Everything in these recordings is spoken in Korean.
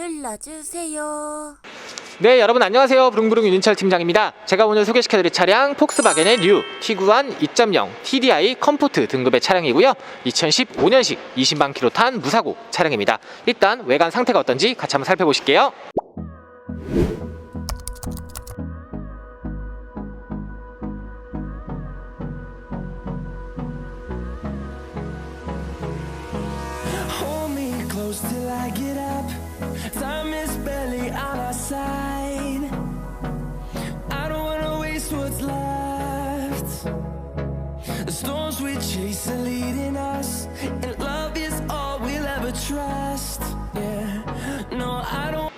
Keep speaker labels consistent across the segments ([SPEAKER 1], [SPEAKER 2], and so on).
[SPEAKER 1] 눌러주세요.
[SPEAKER 2] 네, 여러분 안녕하세요. 부릉부릉 윤인철 팀장입니다. 제가 오늘 소개시켜드릴 차량 폭스바겐의 뉴 티구안 2.0 TDI 컴포트 등급의 차량이고요. 2015년식 20만 킬로 탄 무사고 차량입니다. 일단 외관 상태가 어떤지 같이 한번 살펴보실게요.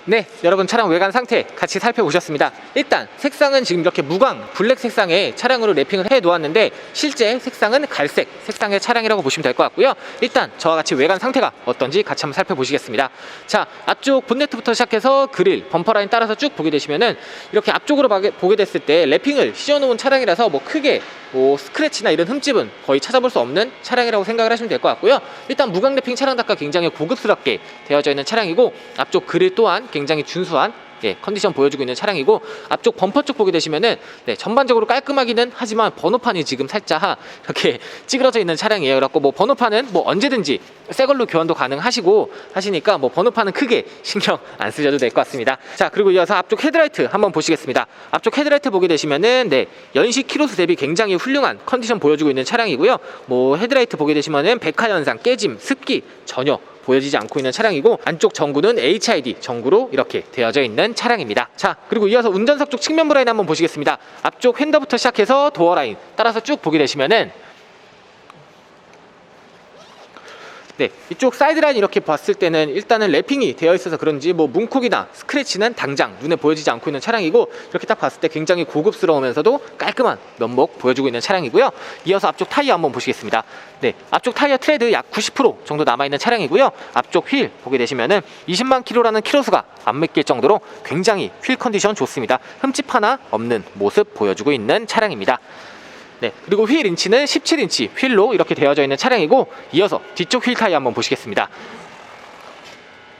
[SPEAKER 2] 네, 여러분 차량 외관 상태 같이 살펴보셨습니다. 일단 색상은 지금 이렇게 무광 블랙 색상의 차량으로 랩핑을 해 놓았는데 실제 색상은 갈색 색상의 차량이라고 보시면 될 것 같고요. 일단 저와 같이 외관 상태가 어떤지 같이 한번 살펴보시겠습니다. 자, 앞쪽 본네트부터 시작해서 그릴, 범퍼 라인 따라서 쭉 보게 되시면은 이렇게 앞쪽으로 보게 됐을 때 랩핑을 씌워 놓은 차량이라서 뭐 크게 뭐 스크래치나 이런 흠집은 거의 찾아볼 수 없는 차량이라고 생각을 하시면 될 것 같고요. 일단 무광 랩핑 차량답게 굉장히 고급스럽게 되어져 있는 차량이고 앞쪽 그릴 또한 굉장히 준수한 예, 컨디션 보여주고 있는 차량이고 앞쪽 범퍼 쪽 보게 되시면은 네, 전반적으로 깔끔하기는 하지만 번호판이 지금 살짝 이렇게 찌그러져 있는 차량이에요. 그래갖고 뭐 번호판은 뭐 언제든지 새 걸로 교환도 가능하시고 하시니까 뭐 번호판은 크게 신경 안 쓰셔도 될 것 같습니다. 자 그리고 이어서 앞쪽 헤드라이트 한번 보시겠습니다. 앞쪽 헤드라이트 보게 되시면은 네 연식 키로수 대비 굉장히 훌륭한 컨디션 보여주고 있는 차량이고요. 뭐 헤드라이트 보게 되시면은 백화 현상, 깨짐, 습기 전혀 보여지지 않고 있는 차량이고 안쪽 전구는 HID 전구로 이렇게 되어져 있는 차량입니다. 자 그리고 이어서 운전석 쪽 측면 브라인 한번 보시겠습니다. 앞쪽 핸더부터 시작해서 도어 라인 따라서 쭉 보게 되시면은 네, 이쪽 사이드라인 이렇게 봤을 때는 일단은 랩핑이 되어 있어서 그런지 뭐 문콕이나 스크래치는 당장 눈에 보여지지 않고 있는 차량이고 이렇게 딱 봤을 때 굉장히 고급스러우면서도 깔끔한 면목 보여주고 있는 차량이고요. 이어서 앞쪽 타이어 한번 보시겠습니다. 네, 앞쪽 타이어 트레드 약 90% 정도 남아 있는 차량이고요. 앞쪽 휠 보게 되시면은 20만 킬로라는 키로수가 안 맡길 정도로 굉장히 휠 컨디션 좋습니다. 흠집 하나 없는 모습 보여주고 있는 차량입니다. 네, 그리고 휠 인치는 17인치 휠로 이렇게 되어져 있는 차량이고 이어서 뒤쪽 휠 타이어 한번 보시겠습니다.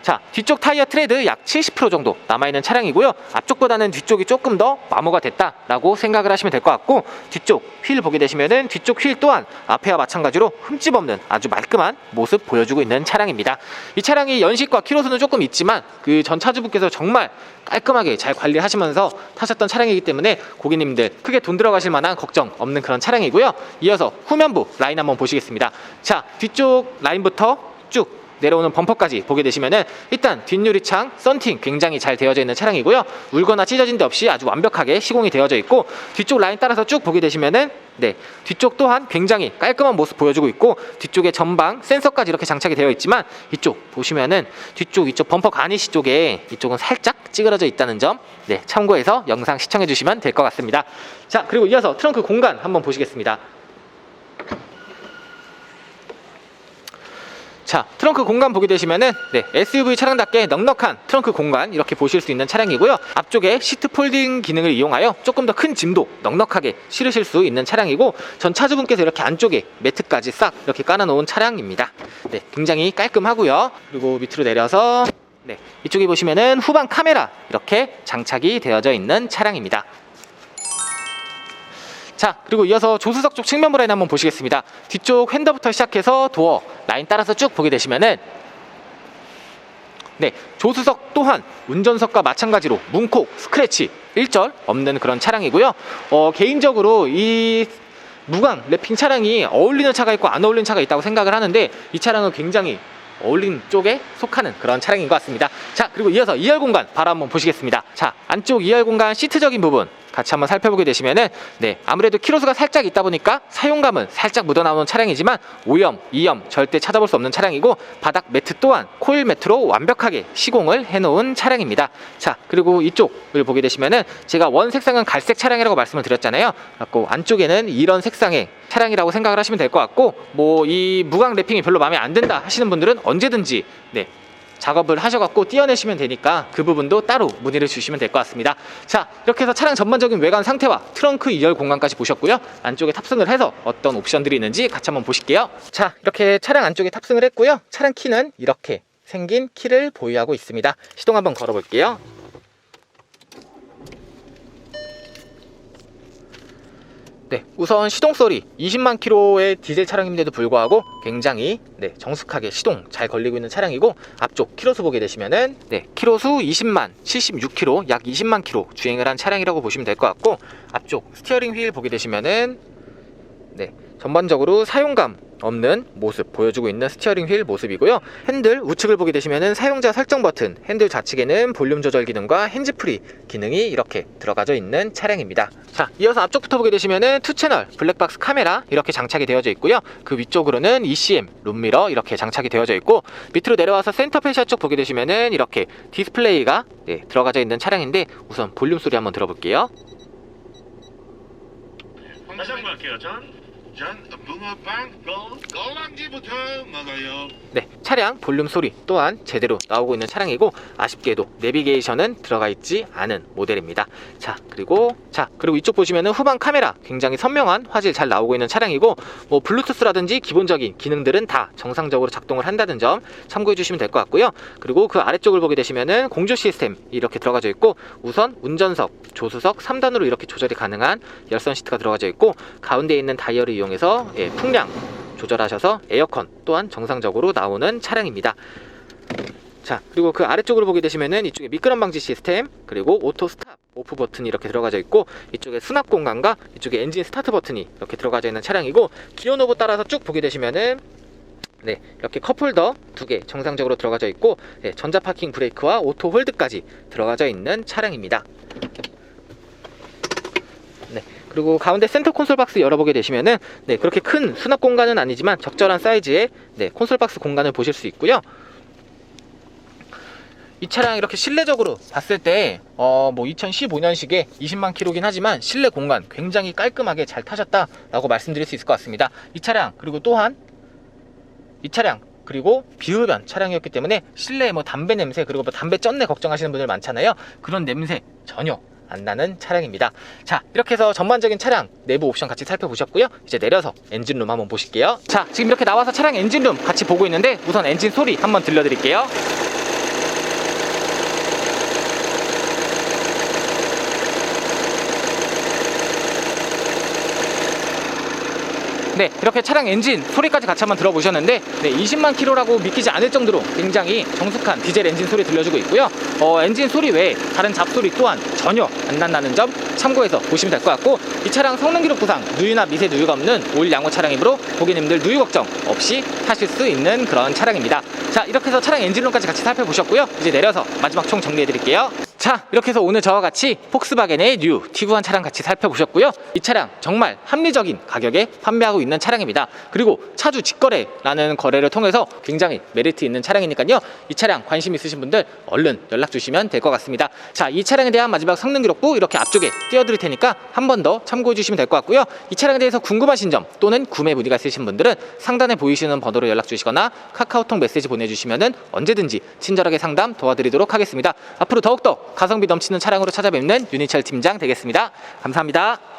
[SPEAKER 2] 자, 뒤쪽 타이어 트레드 약 70% 정도 남아있는 차량이고요. 앞쪽보다는 뒤쪽이 조금 더 마모가 됐다라고 생각을 하시면 될 것 같고 뒤쪽 휠 보게 되시면은 뒤쪽 휠 또한 앞에와 마찬가지로 흠집 없는 아주 말끔한 모습 보여주고 있는 차량입니다. 이 차량이 연식과 키로수는 조금 있지만 그 전 차주분께서 정말 깔끔하게 잘 관리하시면서 타셨던 차량이기 때문에 고객님들 크게 돈 들어가실 만한 걱정 없는 그런 차량이고요. 이어서 후면부 라인 한번 보시겠습니다. 자, 뒤쪽 라인부터 쭉 내려오는 범퍼까지 보게 되시면은 일단 뒷유리창 썬팅 굉장히 잘 되어져 있는 차량이고요. 울거나 찢어진 데 없이 아주 완벽하게 시공이 되어져 있고 뒤쪽 라인 따라서 쭉 보게 되시면은 네 뒤쪽 또한 굉장히 깔끔한 모습 보여주고 있고 뒤쪽에 전방 센서까지 이렇게 장착이 되어 있지만 이쪽 보시면은 뒤쪽 이쪽 범퍼 가니시 쪽에 이쪽은 살짝 찌그러져 있다는 점 네 참고해서 영상 시청해 주시면 될 것 같습니다. 자 그리고 이어서 트렁크 공간 한번 보시겠습니다. 자 트렁크 공간 보게 되시면은 네, SUV 차량답게 넉넉한 트렁크 공간 이렇게 보실 수 있는 차량이고요. 앞쪽에 시트 폴딩 기능을 이용하여 조금 더 큰 짐도 넉넉하게 실으실 수 있는 차량이고 전 차주분께서 이렇게 안쪽에 매트까지 싹 이렇게 깔아놓은 차량입니다. 네 굉장히 깔끔하고요. 그리고 밑으로 내려서 네 이쪽에 보시면은 후방 카메라 이렇게 장착이 되어져 있는 차량입니다 자 그리고 이어서 조수석 쪽 측면 브라인 한번 보시겠습니다 뒤쪽 핸더부터 시작해서 도어 라인 따라서 쭉 보게 되시면은 네 조수석 또한 운전석과 마찬가지로 문콕 스크래치 일절 없는 그런 차량이고요 어, 개인적으로 이 무광 랩핑 차량이 어울리는 차가 있고 안 어울리는 차가 있다고 생각을 하는데 이 차량은 굉장히 어울리는 쪽에 속하는 그런 차량인 것 같습니다. 자, 그리고 이어서 2열 공간 바로 한번 보시겠습니다. 자, 안쪽 2열 공간 시트적인 부분 같이 한번 살펴보게 되시면은 네, 아무래도 키로수가 살짝 있다 보니까 사용감은 살짝 묻어나오는 차량이지만 오염, 이염 절대 찾아볼 수 없는 차량이고 바닥 매트 또한 코일 매트로 완벽하게 시공을 해놓은 차량입니다. 자, 그리고 이쪽을 보게 되시면은 제가 원 색상은 갈색 차량이라고 말씀을 드렸잖아요. 그래고 안쪽에는 이런 색상의 차량이라고 생각을 하시면 될 것 같고 뭐 이 무광 랩핑이 별로 마음에 안 든다 하시는 분들은 언제든지 네 작업을 하셔갖고 띄어내시면 되니까 그 부분도 따로 문의를 주시면 될 것 같습니다. 자 이렇게 해서 차량 전반적인 외관 상태와 트렁크 2열 공간까지 보셨고요. 안쪽에 탑승을 해서 어떤 옵션들이 있는지 같이 한번 보실게요. 자 이렇게 차량 안쪽에 탑승을 했고요. 차량 키는 이렇게 생긴 키를 보유하고 있습니다. 시동 한번 걸어볼게요. 네, 우선 시동 소리. 20만 킬로의 디젤 차량임에도 불구하고 굉장히 네, 정숙하게 시동 잘 걸리고 있는 차량이고 앞쪽 키로수 보게 되시면은 네, 키로수 20만 76km 약 20만 킬로 주행을 한 차량이라고 보시면 될 것 같고 앞쪽 스티어링 휠 보게 되시면은 네, 전반적으로 사용감 없는 모습 보여주고 있는 스티어링 휠 모습이고요. 핸들 우측을 보게 되시면은 사용자 설정 버튼, 핸들 좌측에는 볼륨 조절 기능과 핸즈프리 기능이 이렇게 들어가져 있는 차량입니다. 자, 이어서 앞쪽부터 보게 되시면은 투 채널 블랙박스 카메라 이렇게 장착이 되어져 있고요. 그 위쪽으로는 ECM 룸미러 이렇게 장착이 되어져 있고 밑으로 내려와서 센터 페시아 쪽 보게 되시면은 이렇게 디스플레이가 네, 들어가져 있는 차량인데 우선 볼륨 소리 한번 들어볼게요.
[SPEAKER 1] 다시 한번 할게요. 전,
[SPEAKER 3] 전 붕어빵 고 꼴랑지부터 먹어요.
[SPEAKER 2] 네, 차량 볼륨 소리 또한 제대로 나오고 있는 차량이고 아쉽게도 내비게이션은 들어가 있지 않은 모델입니다. 자, 그리고 자, 그리고 이쪽 보시면은 후방 카메라 굉장히 선명한 화질 잘 나오고 있는 차량이고 뭐 블루투스라든지 기본적인 기능들은 다 정상적으로 작동을 한다는 점 참고해 주시면 될 것 같고요. 그리고 그 아래쪽을 보게 되시면은 공조 시스템 이렇게 들어가져 있고 우선 운전석, 조수석 3단으로 이렇게 조절이 가능한 열선 시트가 들어가져 있고 가운데 있는 다이얼을 이용해서 예, 풍량 조절하셔서 에어컨 또한 정상적으로 나오는 차량입니다. 자 그리고 그 아래쪽으로 보게 되시면은 이쪽에 미끄럼 방지 시스템 그리고 오토 스탑 오프 버튼이 이렇게 들어가져 있고 이쪽에 수납 공간과 이쪽에 엔진 스타트 버튼이 이렇게 들어가져 있는 차량이고 기어 노브 따라서 쭉 보게 되시면은 네 이렇게 컵홀더 두 개 정상적으로 들어가져 있고 네, 전자 파킹 브레이크와 오토 홀드까지 들어가져 있는 차량입니다. 네 그리고 가운데 센터 콘솔 박스 열어보게 되시면은 네 그렇게 큰 수납 공간은 아니지만 적절한 사이즈의 네 콘솔 박스 공간을 보실 수 있고요. 이 차량 이렇게 실내적으로 봤을 때, 어, 뭐 2015년식에 20만 킬로긴 하지만 실내 공간 굉장히 깔끔하게 잘 타셨다라고 말씀드릴 수 있을 것 같습니다. 이 차량, 그리고 또한 이 차량, 그리고 비흡연 차량이었기 때문에 실내에 뭐 담배 냄새, 그리고 뭐 담배 쩐내 걱정하시는 분들 많잖아요. 그런 냄새 전혀 안 나는 차량입니다. 자, 이렇게 해서 전반적인 차량 내부 옵션 같이 살펴보셨고요. 이제 내려서 엔진룸 한번 보실게요. 자, 지금 이렇게 나와서 차량 엔진룸 같이 보고 있는데 우선 엔진 소리 한번 들려드릴게요. 네, 이렇게 차량 엔진 소리까지 같이 한번 들어보셨는데 네, 20만 킬로라고 믿기지 않을 정도로 굉장히 정숙한 디젤 엔진 소리 들려주고 있고요. 어, 엔진 소리 외에 다른 잡소리 또한 전혀 안 난다는 점 참고해서 보시면 될 것 같고 이 차량 성능 기록 부상 누유나 미세 누유가 없는 올 양호 차량이므로 고객님들 누유 걱정 없이 타실 수 있는 그런 차량입니다. 자, 이렇게 해서 차량 엔진룸까지 같이 살펴보셨고요. 이제 내려서 마지막 총 정리해 드릴게요. 자, 이렇게 해서 오늘 저와 같이 폭스바겐의 뉴 티구안 차량 같이 살펴보셨고요. 이 차량 정말 합리적인 가격에 판매하고 있는 차량입니다. 그리고 차주 직거래라는 거래를 통해서 굉장히 메리트 있는 차량이니까요. 이 차량 관심 있으신 분들 얼른 연락 주시면 될 것 같습니다. 자, 이 차량에 대한 마지막 성능 기록부 이렇게 앞쪽에 띄워드릴 테니까 한 번 더 참고해 주시면 될 것 같고요. 이 차량에 대해서 궁금하신 점 또는 구매 문의가 있으신 분들은 상단에 보이시는 번호로 연락 주시거나 카카오톡 메시지 보내주시면 언제든지 친절하게 상담 도와드리도록 하겠습니다. 앞으로 더욱더 가성비 넘치는 차량으로 찾아뵙는 윤희철 팀장 되겠습니다. 감사합니다.